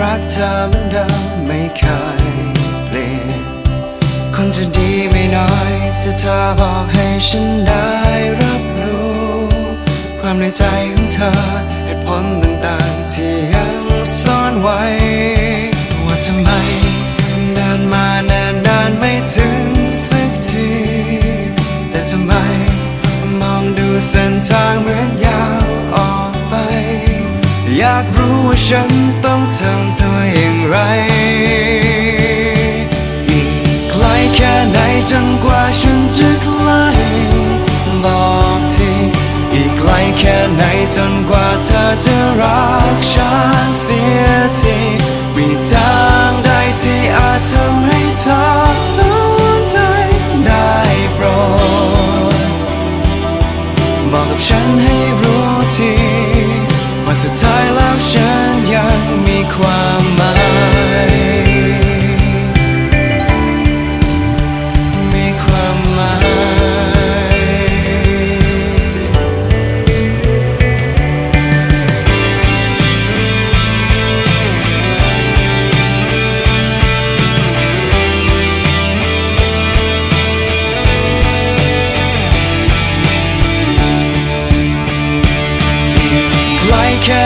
รักเธอเหมือนเดิมไม่เคยเปลี่ยนคนจะดีไม่น้อยจะเธอบอกให้ฉันได้รับรู้ ความในใจของเธอเหตุผลต่างๆที่ยังซ่อนไว้ ว่าทำไมเดินมาากรู้ว่าฉันต้องทำตัวอย่างไร อีกไกลแค่ไหนจนกว่าฉันจะใกล้บอกทีอีกไกลแค่ไหนจนกว่าเธอจะรักฉันเสียที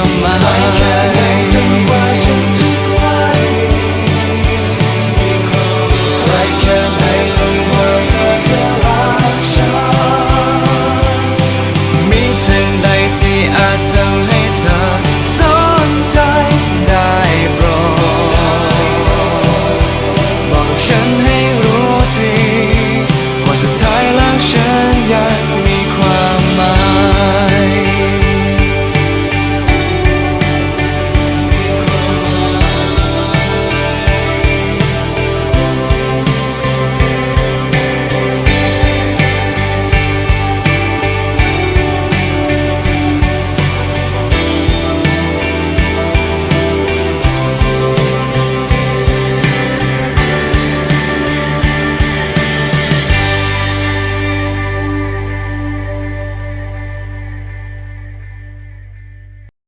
ม